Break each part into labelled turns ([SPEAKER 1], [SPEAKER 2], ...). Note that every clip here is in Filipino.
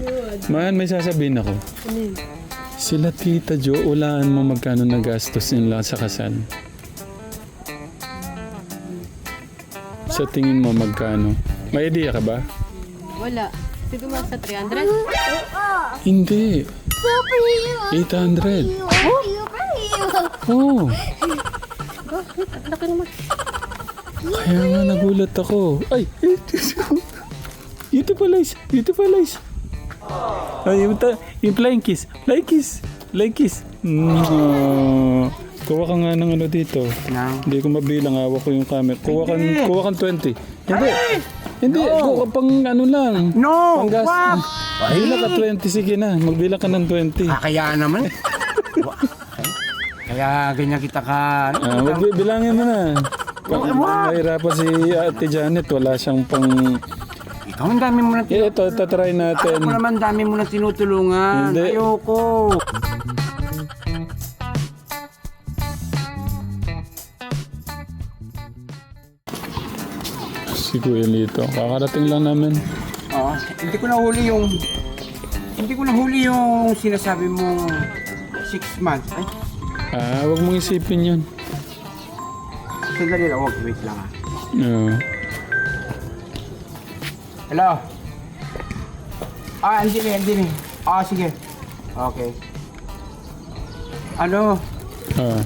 [SPEAKER 1] Good. Man, may sasabihin ako. Ano Sila Tita Jo, ulaan mo magkano gastos nila sa kasal. Sa tingin mo magkano? May idea ka ba?
[SPEAKER 2] Wala. Siguro mga sa
[SPEAKER 1] 300. Hindi. Super hero. 800. Oh? Super Oo. Laki naman. Kaya nga nagulat ako. Ay, ito pala isa. Ito pala isa. Oh, yung, yung flying kiss. Flying kiss. Flying kiss. No. Ah. Kuha ka nga ng ano dito. Nang? Hindi ko mabilang. Hawak ko yung camera. Kuha ka, kuha ka 20. Hindi. Ano eh? Hindi. No. Kuha pang ano lang.
[SPEAKER 2] No. Pang gas. Wap.
[SPEAKER 1] ka 20. Sige na. Magbilang ka ng 20.
[SPEAKER 2] Ah, kaya naman. kaya ganyan kita ka.
[SPEAKER 1] Ano, ah, bilangin mo na. Pag, mahirapan si Ate Janet. Wala siyang pang...
[SPEAKER 2] Ang dami mo na
[SPEAKER 1] tinutulungan. Eh, ito, ito, try natin. Ako
[SPEAKER 2] naman, dami mo na tinutulungan. Hindi. Ayoko.
[SPEAKER 1] Si Kuya Lito. Kakarating lang namin.
[SPEAKER 2] Oo. Hindi ko na huli yung... Hindi ko na huli yung sinasabi mo six months. Ay,
[SPEAKER 1] Ah, wag mong isipin yun.
[SPEAKER 2] sandali lang. Wag, wait lang ah. Oo. Ah. Hello? Ah, andini, andini. Ah, sige. Okay. Ano?
[SPEAKER 1] Ah,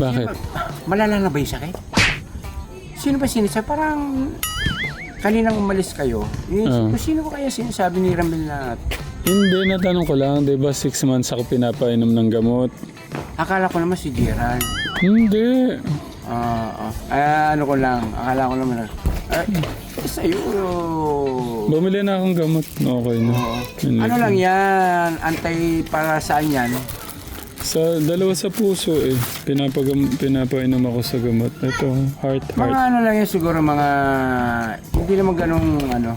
[SPEAKER 1] bakit?
[SPEAKER 2] Malala na ba yung sakit? Sino ba sinisa? Parang kaninang umalis kayo. Eh, Ah. sino ko kaya sinasabi ni Ramil na
[SPEAKER 1] Hindi, natanong ko lang, di ba six months ako pinapainom ng gamot?
[SPEAKER 2] akala ko naman si Gerald.
[SPEAKER 1] Hindi.
[SPEAKER 2] Ah, ah. Ah, ano ko lang. Akala ko naman na ay, ah, sa'yo.
[SPEAKER 1] Bumili na akong gamot. Okay na. Oo.
[SPEAKER 2] Kinlig Ano lang yan? Antay para saan yan?
[SPEAKER 1] Sa dalawa sa puso eh. Pinapagam, pinapainom ako sa gamot. Ito, heart, Mga
[SPEAKER 2] heart. ano lang yan siguro mga... Hindi naman ganong ano.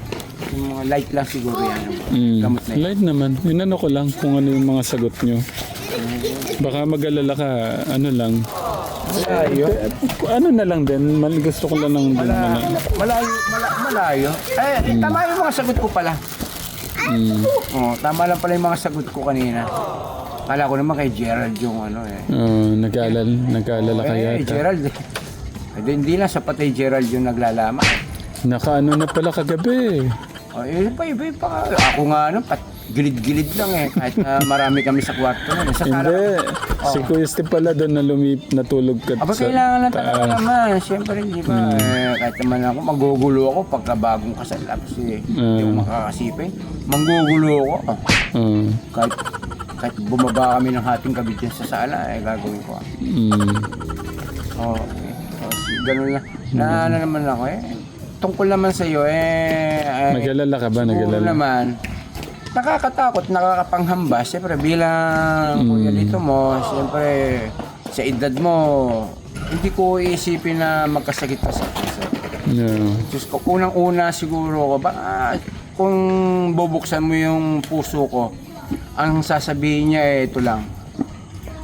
[SPEAKER 2] mga light lang siguro yan.
[SPEAKER 1] Mm. Gamot na yan. Light naman. Inano ko lang kung ano yung mga sagot nyo. Baka mag-alala ka, ano lang, wala Ano na lang din, mal- gusto ko na lang din. Mala,
[SPEAKER 2] malayo, malayo. Eh, hmm. tama yung mga sagot ko pala. Mm. Oh, tama lang pala yung mga sagot ko kanina. Kala ko naman kay Gerald yung ano eh.
[SPEAKER 1] Uh, nag-aalala, nag-aalala ka eh,
[SPEAKER 2] Gerald. Eh, di- hindi lang sa kay Gerald yung naglalaman.
[SPEAKER 1] Nakaano na pala kagabi. eh.
[SPEAKER 2] Oh, eh, iba, iba, iba. Ako nga ano, pat, gilid-gilid lang eh. Kahit na ah, marami kami sa kwarto. Eh.
[SPEAKER 1] Sa Hindi. Oh. Si Kuya Steve pala doon na lumip, natulog ka
[SPEAKER 2] Aba, sa kailangan lang talaga taas. naman. Siyempre, di ba? Hmm. Eh, kahit naman ako, magugulo ako pagka bagong kasal. Kasi eh, hmm. yung makakasipin. Manggugulo ako. Hmm. Kahit, kahit bumaba kami ng ating kabit sa sala, eh, gagawin ko. Hmm. Oh, eh. Tapos, oh, ganun lang. Na, hmm. Ano na naman ako eh. Tungkol naman sa iyo eh,
[SPEAKER 1] eh. Nagalala ka ba?
[SPEAKER 2] Nagalala? naman nakakatakot, nakakapanghamba. Siyempre, bilang mm. kuya dito mo, siyempre, sa edad mo, hindi ko isipin na magkasakit pa sa puso. Yeah. Diyos ko, unang-una siguro ko, ba, kung bubuksan mo yung puso ko, ang sasabihin niya ay eh, ito lang.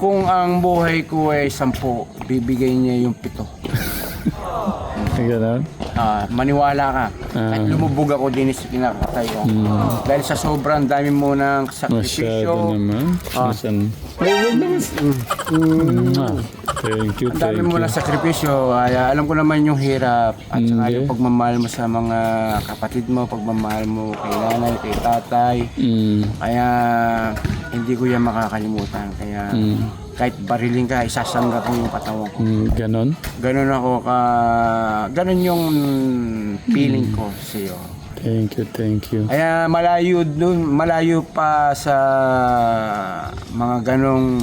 [SPEAKER 2] Kung ang buhay ko ay sampu, bibigay niya yung pito. Ganun? Ah, maniwala ka. Ah. Kahit lumubog ako, dinis pinakatay ko. Hmm. Dahil sa sobrang dami mo ng Masyado sakripisyo, naman. Ah. Nasaan? Ay, wag Thank you, ang dami thank mo ng sakripisyo, ay ah, alam ko naman yung hirap at saka yung pagmamahal mo sa mga kapatid mo, pagmamahal mo kay nanay, kay tatay. Mm. Kaya hindi ko yan makakalimutan. Kaya Mm kahit bariling ka, isasangga ko yung patawa
[SPEAKER 1] ko. Mm, ganon?
[SPEAKER 2] Ganon ako ka... Ganon yung feeling mm. ko sa iyo.
[SPEAKER 1] Thank you, thank you.
[SPEAKER 2] Kaya malayo dun, malayo pa sa mga ganong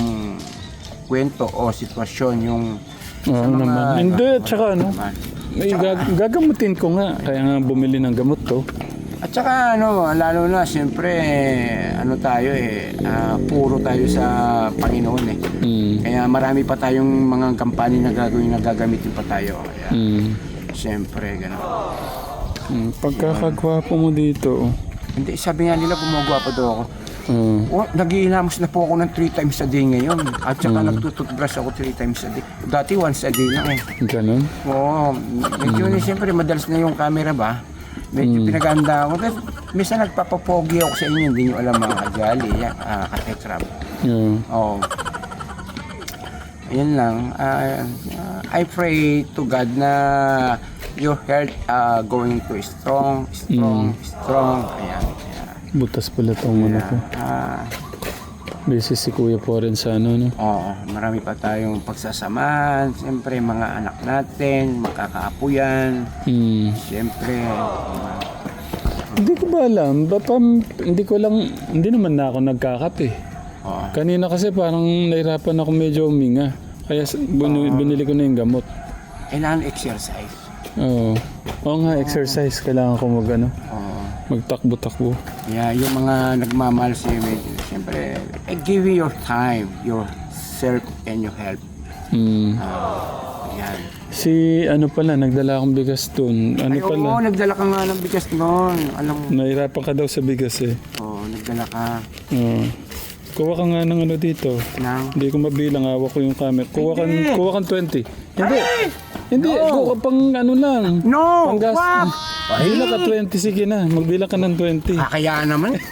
[SPEAKER 2] kwento o sitwasyon yung
[SPEAKER 1] Oo oh, naman. Hindi, tsaka ano, may gagamutin ko nga. Kaya nga bumili ng gamot to.
[SPEAKER 2] At saka ano, lalo na siyempre eh, ano tayo eh ah, puro tayo sa Panginoon eh. Mm. Kaya marami pa tayong mga kampanya na gagawin na gagamitin pa tayo. Kaya Mm. siyempre gano'n.
[SPEAKER 1] Mm. Pagkakagwapo mo dito. Oh.
[SPEAKER 2] Hindi sabi nga nila gumagwapo daw ako. Mm. Oh, nagiilamos na po ako ng 3 times a day ngayon. At saka mm. nagtututbrush ako 3 times a day. Dati once a day lang eh. Ganun. Oo, medyo mm. na siyempre madalas na yung camera ba. Medyo hmm. pinaganda ako. Pero minsan nagpapapogi ako sa inyo, hindi nyo alam mga kajali, uh, ah, katekram. Yeah. Oo. Oh. Yun lang. Uh, I pray to God na your health ah, uh, going to strong, strong, Mm. strong. Ayan. ayan.
[SPEAKER 1] Butas pala tong ano ko. Ah. Busy si Kuya po rin sa ano, no?
[SPEAKER 2] Oo, marami pa tayong pagsasamahan. Siyempre, mga anak natin, makakaapo yan. Hmm. Siyempre,
[SPEAKER 1] Hindi ko ba alam? Ba, hindi ko lang, hindi naman na ako nagkakape. oo. Kanina kasi parang nahirapan ako medyo uminga. Kaya binili ko na yung gamot.
[SPEAKER 2] Kailangan exercise.
[SPEAKER 1] Oo. Oo nga, exercise. Kailangan ko mag ano, Oo. magtakbo-takbo.
[SPEAKER 2] Kaya yung mga nagmamahal sa medyo siyempre, eh, give your time, your yourself, and your help. Mm. Uh,
[SPEAKER 1] yan. Si ano pala, nagdala akong bigas doon. Ano Ay, pala? Oo,
[SPEAKER 2] nagdala ka nga ng bigas noon. Alam
[SPEAKER 1] mo. Nahirapan ka daw sa bigas eh.
[SPEAKER 2] Oo, nagdala ka. Oo.
[SPEAKER 1] Kuha ka nga ng ano dito. Nang? Hindi ko mabilang, hawak ko yung camera. Kuha ka, kuha ka 20. Hindi. Ay! Hindi, No. kuha pang ano lang.
[SPEAKER 2] No! Pang gas. Wap!
[SPEAKER 1] Bilang ka 20, sige na. Magbilang ka ng 20.
[SPEAKER 2] Kakayaan naman.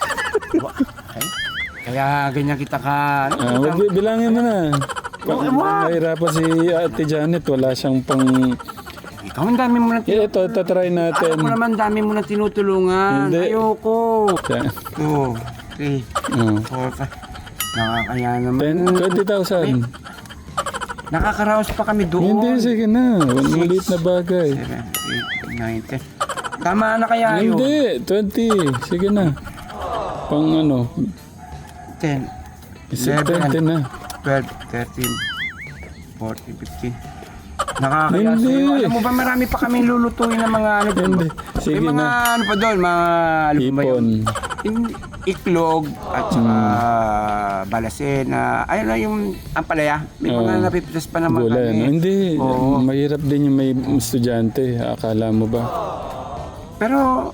[SPEAKER 2] Kaya ganyan kita ka.
[SPEAKER 1] Ah, wag, bilangin mo na. Kung nahirapan si Ate Janet, wala siyang pang...
[SPEAKER 2] Ikaw ang dami mo na
[SPEAKER 1] tin- Yeah, ito, tatry Alam
[SPEAKER 2] mo naman, dami mo na tinutulungan. Hindi. Ayoko. Yan. Oo. Okay. Oh. Oo, ka- Nakakaya
[SPEAKER 1] naman. 10, 20,000.
[SPEAKER 2] Nakakaraos pa kami doon.
[SPEAKER 1] Hindi, sige na. Maliit na bagay. 7,
[SPEAKER 2] 8, 9, Tama na kaya yun.
[SPEAKER 1] Hindi, 20. Sige na. Pang ano, 10, 11, 10 na.
[SPEAKER 2] 12, 13, 14, 15. Nakakaya Hindi. Alam mo ba marami pa kami lulutuin ng mga ano doon? Hindi. Sige May mga na. ano pa doon, mga ano ba yun? iklog at mm. saka balasena. Ayun na yung palaya. May mga Oo. Oh. napipitas pa naman
[SPEAKER 1] Wala, no? kami. Hindi. Oo. Mahirap din yung may estudyante. Akala mo ba?
[SPEAKER 2] Pero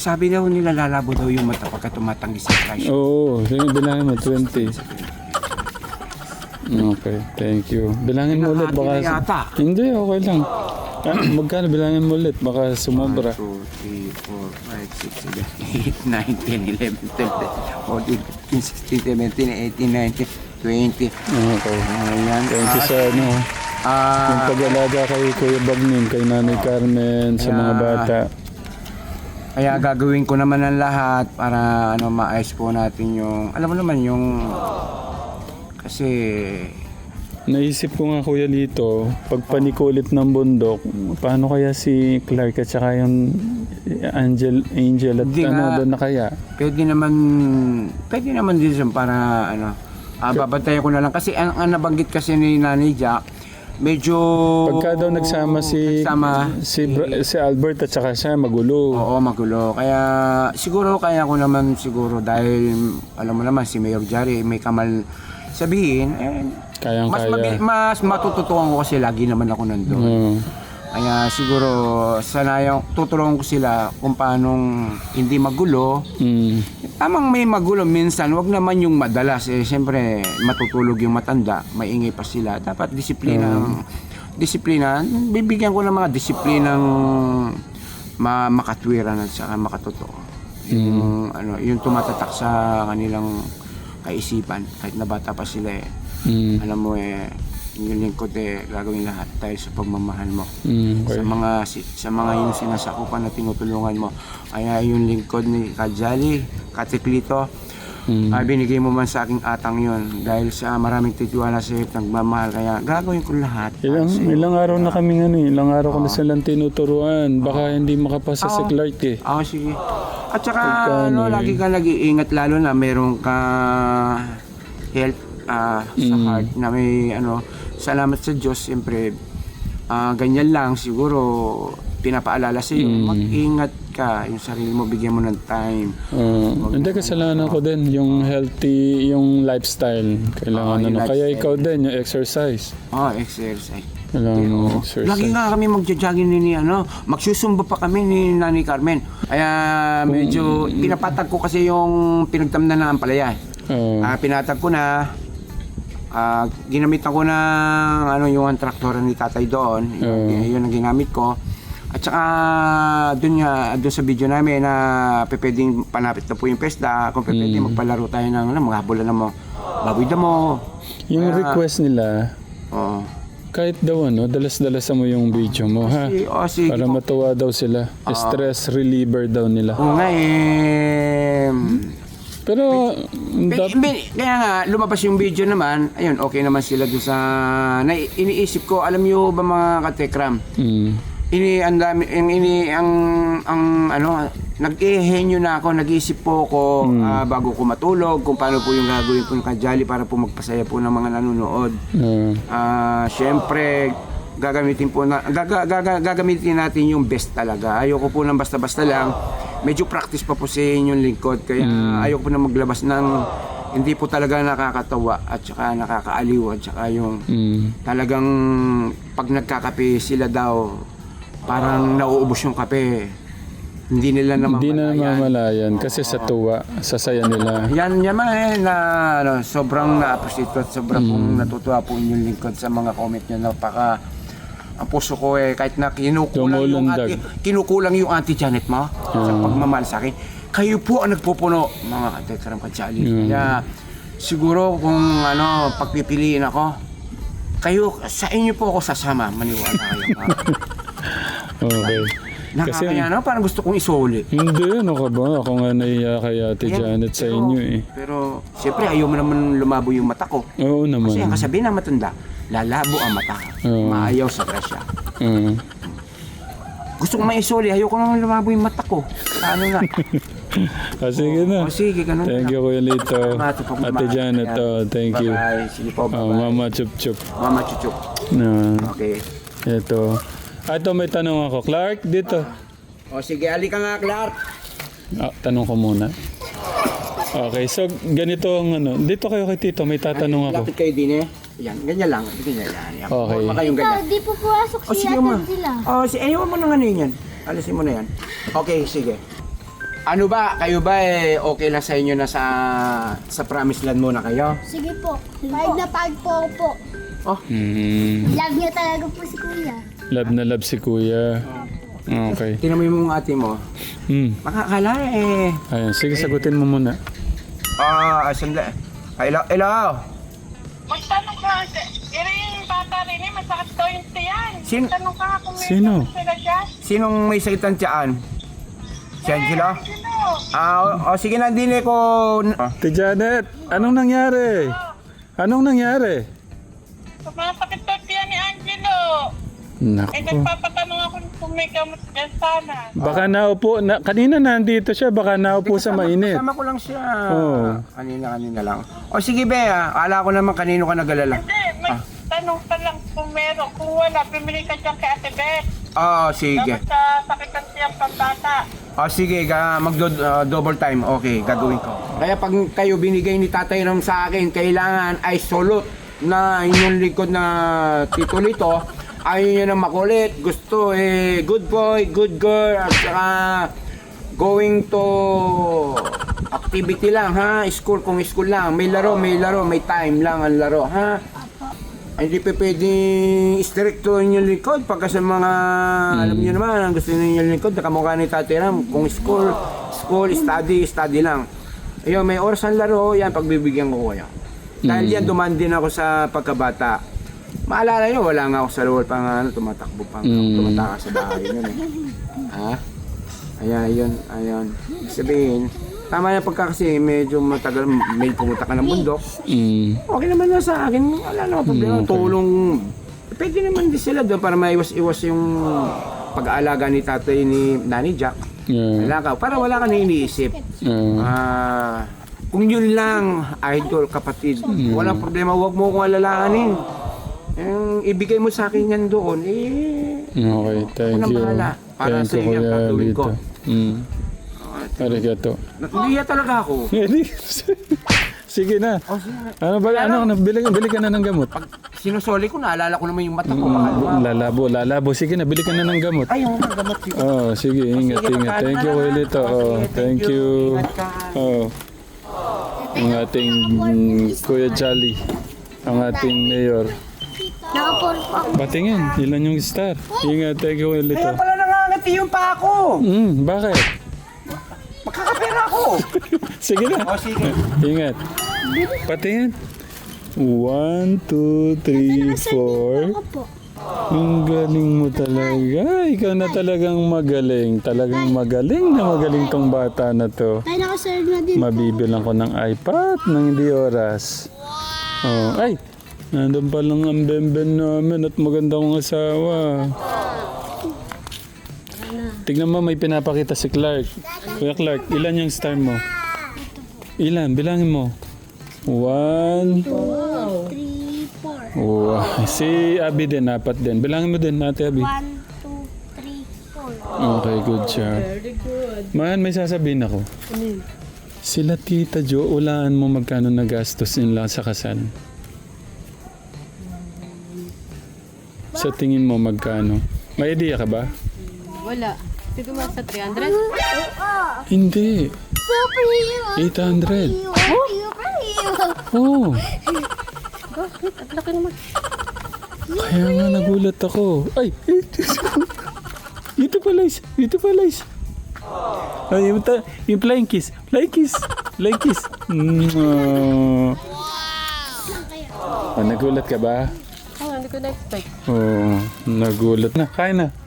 [SPEAKER 2] sabi daw nila lalabo daw yung mata pagka tumatanggi sa flash.
[SPEAKER 1] Oo, oh, sino bilangin mo? 20. Okay, thank you. Bilangin mo ulit
[SPEAKER 2] baka... yata.
[SPEAKER 1] Hindi, okay lang. Ah, magkano bilangin mo ulit? Baka sumobra. 1,
[SPEAKER 2] 2, 3, 4, 5, 6, 7, 8, 9, 10, 11, 12, 14, 15, 16, 17, 18, 19, 20. Okay.
[SPEAKER 1] Ayan. Thank you sa ah, ano. Ah, yung pag-alaga kay Kuya Bagnin, kay Nanay Carmen, sa mga bata.
[SPEAKER 2] Kaya gagawin ko naman ang lahat para ano maayos po natin yung alam mo naman yung kasi
[SPEAKER 1] Naisip ko nga kuya dito, pag panikulit ng bundok, paano kaya si Clark at saka yung Angel, Angel at Hindi ano doon na kaya?
[SPEAKER 2] pwede naman pwede naman din siya para ano Ah, babantayan ko na lang kasi ang, ang nabanggit kasi ni Nanay Jack medyo
[SPEAKER 1] Pagka daw nagsama si nagsama, si, Bra- si Albert at saka siya magulo.
[SPEAKER 2] Oo, magulo. Kaya siguro kaya ko naman siguro dahil alam mo naman si Mayor Jari may kamal sabihin eh,
[SPEAKER 1] Kayang mas, kaya. mabi-
[SPEAKER 2] mas matututuan ko kasi lagi naman ako nandoon. Mm. Kaya siguro sana yung tutulungan ko sila kung paanong hindi magulo. Mm. Tamang may magulo minsan, wag naman yung madalas. Eh, siyempre, matutulog yung matanda, maingay pa sila. Dapat disiplina. Mm. Disiplina. Bibigyan ko ng mga disiplinang ma makatwiran at saka makatotoo. Mm. Yung, hmm. ano, yung tumatatak sa kanilang kaisipan kahit na bata pa sila eh. Mm. Alam mo eh, nilingkod de eh, gagawin lahat dahil sa pagmamahal mo. Mm, okay. Sa mga sa mga yung sinasakupan na tinutulungan mo. ay yung lingkod ni Kajali, Katiklito, mm. uh, binigay mo man sa aking atang yun dahil sa maraming titiwala sa iyo nagmamahal kaya gagawin ko lahat.
[SPEAKER 1] Ilang, At, ilang araw na ah. kami ano, eh. ilang araw oh. ko na silang tinuturuan. Baka oh. hindi makapasa oh. sa ah. Clark eh.
[SPEAKER 2] Oo, oh, sige. At saka, Pagkano, ano, ano eh. lagi ka nag-iingat lalo na meron ka health uh, sa mm. heart na may ano salamat sa Diyos siyempre uh, ganyan lang siguro pinapaalala sa iyo mm. mag-ingat ka yung sarili mo bigyan mo ng time
[SPEAKER 1] uh, Mag- hindi kasalanan ko din yung healthy yung lifestyle kailangan uh, yung ano lifestyle. kaya ikaw din yung exercise
[SPEAKER 2] oh exercise kailangan you know, exercise lagi nga kami magja-jogging ni, ni ano magsusumba pa kami ni Nani Carmen kaya medyo mm. pinapatag ko kasi yung pinagtamnan na ang palaya uh, uh, pinatag ko na uh, ginamit ako ng ano yung traktor ni tatay doon. Yun, mm. Eh, yun ang ginamit ko. At saka doon nga doon sa video namin na pwedeng panapit na po yung pesta kung pwedeng mm. magpalaro tayo ng ano, mga bola na mo. Baboy mo
[SPEAKER 1] Yung Kaya, request nila. Oo. Oh kahit daw ano, dalas-dalas mo yung video mo, ha? Oh, sige, Para matuwa daw sila. Uh, Stress reliever daw nila. Oo nga eh. Pero,
[SPEAKER 2] dap- Bin- bin- kaya nga, lumabas yung video naman, ayun, okay naman sila doon sa... Na, iniisip ko, alam nyo ba mga katekram, mm, ini ang dami ang ini ang ang ano nag-ehenyo na ako nag iisip po ako hmm. ah, bago ko matulog kung paano po yung gagawin ko ng kajali para po magpasaya po ng mga nanonood Mm. ah syempre gagamitin po na gaga, gaga- gagamitin natin yung best talaga ayoko po nang basta-basta lang medyo practice pa po sa inyong lingkod. Kaya mm. ayaw po na maglabas ng hindi po talaga nakakatawa at saka nakakaaliw at saka yung mm. talagang pag nagkakape sila daw parang nauubos yung kape hindi nila namamalayan. hindi na mamalayan
[SPEAKER 1] kasi sa tuwa sa saya nila
[SPEAKER 2] yan yan eh na ano, sobrang na-appreciate ko at sobrang mm. natutuwa po yung lingkod sa mga comment niyo napaka ang puso ko eh kahit na kinukulang yung ate, kinukulang yung ate Janet mo sa ah. pagmamahal sa akin. Kayo po ang nagpupuno mga ate Karam Kajali. Mm. Kaya siguro kung ano pagpipiliin ako kayo sa inyo po ako sasama maniwala kayo. mga ate. Okay. Kasi- no? parang gusto kong isoli.
[SPEAKER 1] Hindi, ano ka ba? Ako nga naiya kay Ate Janet sa Pero- inyo eh.
[SPEAKER 2] Pero siyempre ayaw mo naman lumabo yung mata ko.
[SPEAKER 1] Oo naman. Kasi ang
[SPEAKER 2] naman. kasabihin na matanda, lalabo ang mata. Mm. Maayaw sa presya. Mm. Gusto ko maisoli, ayoko naman lumabo yung mata ko. Ano na? o
[SPEAKER 1] oh, ah, sige na. O
[SPEAKER 2] oh, oh, sige, ganun
[SPEAKER 1] Thank you Kuya Lito. Ate Janet, oh, thank you. Bye. Sige po, bye. Oh, mama Chup Chup.
[SPEAKER 2] Mama Chup Chup. No.
[SPEAKER 1] Okay. Ito. Ah, ito, may tanong ako. Clark, dito. Uh,
[SPEAKER 2] ah. o oh, sige, alika nga Clark.
[SPEAKER 1] Ah, tanong ko muna. Okay, so ganito ang ano. Dito kayo kay Tito, may tatanong ako.
[SPEAKER 2] Lapit kayo din eh. Yan, ganyan lang. Ganyan lang.
[SPEAKER 1] Yan. Okay. Forma
[SPEAKER 3] kayong ganyan. Hindi po puwasok O, oh, sige sila ma. sila.
[SPEAKER 2] O, oh, si, eh, ayaw mo nang ano yun yan. Alisin mo na yan. Okay, sige. Ano ba, kayo ba eh, okay na sa inyo na sa, sa promise land muna kayo?
[SPEAKER 3] Sige po. Pahig na pahig po po. Oh, Mm, Love niyo talaga po si Kuya.
[SPEAKER 1] love na love si kuya. Okay.
[SPEAKER 2] tinan mo yung mga ate mo. Mm. Makakala eh.
[SPEAKER 1] Ayan, sige sagutin mo muna.
[SPEAKER 2] Ah, sandali. Hello, hello.
[SPEAKER 4] Magtanong pero yung bata rin eh, masakit daw yung tiyan. Sin- Tanong ka nga kung may Sino? sakit sila dyan.
[SPEAKER 2] Sinong may sakit ng tiyan? Si eh, Angela? Sino? Ah, o, o, sige na, din ko... Ah,
[SPEAKER 1] Janet, anong nangyari? Ah. Anong nangyari?
[SPEAKER 4] Sumasakit daw tiyan ni Angelo. Eh, Naku. nagpapatanong ako kung may gamot dyan sana.
[SPEAKER 1] Baka naupo, na, kanina nandito siya, baka naupo sa mainit.
[SPEAKER 2] Kasama ko lang siya. Oo. Kanina, kanina lang. O sige, Bea, akala ko naman kanino ka nagalala.
[SPEAKER 4] Hindi, tanong pa lang kung meron, kung wala, bumili ka dyan kay Ate Beth.
[SPEAKER 2] Oo, ah, sige.
[SPEAKER 4] Dapat ah, sa pakitan siyang pambata.
[SPEAKER 2] O ah, sige, ka mag-double time. Okay, gagawin ko. Kaya pag kayo binigay ni Tatay Ram sa akin, kailangan ay solot na inyong likod na tito nito. Ayaw nyo na makulit. Gusto eh, good boy, good girl, at saka going to activity lang ha. School kung school lang. May laro, may laro, may time lang ang laro ha. Hindi pa pwedeng istirektuhin yung likod pagka sa mga, alam hmm. niyo naman, ang gusto nyo yung likod, nakamukha ni Tatay Ram. Kung school, school, study, study lang. Ayun, may oras ang laro, yan, pagbibigyan ko kayo. Dahil hmm. yan, duman din ako sa pagkabata. Maalala nyo, wala nga ako sa lowal pang ano, tumatakbo pang, Mm. tumatakas sa bahay. Yun, eh. ha? Ayan, yun, ayun. Sabihin, Tama na pagka kasi medyo matagal may pumunta ka ng bundok. Mm. Okay naman na sa akin. Wala naman problema. Mm, okay. Tulong. Pwede naman din sila doon para maiwas-iwas yung pag-aalaga ni tatay ni Nani Jack. Yeah. Wala ka. Para wala ka na iniisip. Yeah. Uh, kung yun lang, idol, kapatid, yeah. walang problema. Huwag mo kong alalahanin. Yung ibigay mo sa akin yan doon, eh...
[SPEAKER 1] Okay, thank you. Para thank sa iyo yung gagawin ko. Mm. Arigato.
[SPEAKER 2] Nakuliya talaga ako.
[SPEAKER 1] sige na. Oh, sige Ano ba? Ano? ano bili, bili ka na ng gamot. Pag
[SPEAKER 2] sinusoli ko, naalala ko naman yung mata ko. Mm,
[SPEAKER 1] lalabo, lalabo. Sige na, bili ka na ng gamot.
[SPEAKER 2] Ay, yung gamot. Sige.
[SPEAKER 1] Oh, sige, ingat, sige, ingat. Oh, oh, thank you, Wilito. Oh, thank you. Ingat ka. Oh. Ang ating mm, Kuya Jolly. Ang ating mayor. Patingin, ilan yung star? Ingat, thank you, Wilito.
[SPEAKER 2] Kaya pala nangangati yung pa ako.
[SPEAKER 1] Mm, bakit? sige na. O, oh, sige. Ingat. Patingin. One, two, three, four. Ang galing mo talaga. Ikaw na talagang magaling. Talagang magaling na magaling tong bata na to.
[SPEAKER 3] Ay, nakaserve na din.
[SPEAKER 1] Mabibilang ko ng iPad ng hindi oras. Wow. Oh, ay, nandun pa lang ang bemben namin at maganda kong asawa. Tingnan mo, may pinapakita si Clark. Kuya Clark, ilan yung star mo? Ilan? Bilangin mo. One.
[SPEAKER 5] Two. Three, four.
[SPEAKER 1] Wow. Si Abby din, apat din. Bilangin mo din, Ate Abby.
[SPEAKER 5] One, two, three, four.
[SPEAKER 1] Okay, good job. Very good. Man, may sasabihin ako. Ano Sila Tita Jo, ulaan mo magkano nagastos nila sa kasal. Sa tingin mo magkano? May idea ka ba?
[SPEAKER 2] Wala. Di ba sa 300?
[SPEAKER 1] Hindi. Superhero. 800. Oo. Oh, Bakit? At laki naman. kaya nga nagulat ako. Ay! ito pala is. Ito pala is. Ay, yung, ta- yung flying kiss. Flying kiss. Flying kiss. Wow. Ah, nagulat ka ba?
[SPEAKER 2] Ano oh, hindi ko na-expect. Oo.
[SPEAKER 1] nagulat na. Kain na.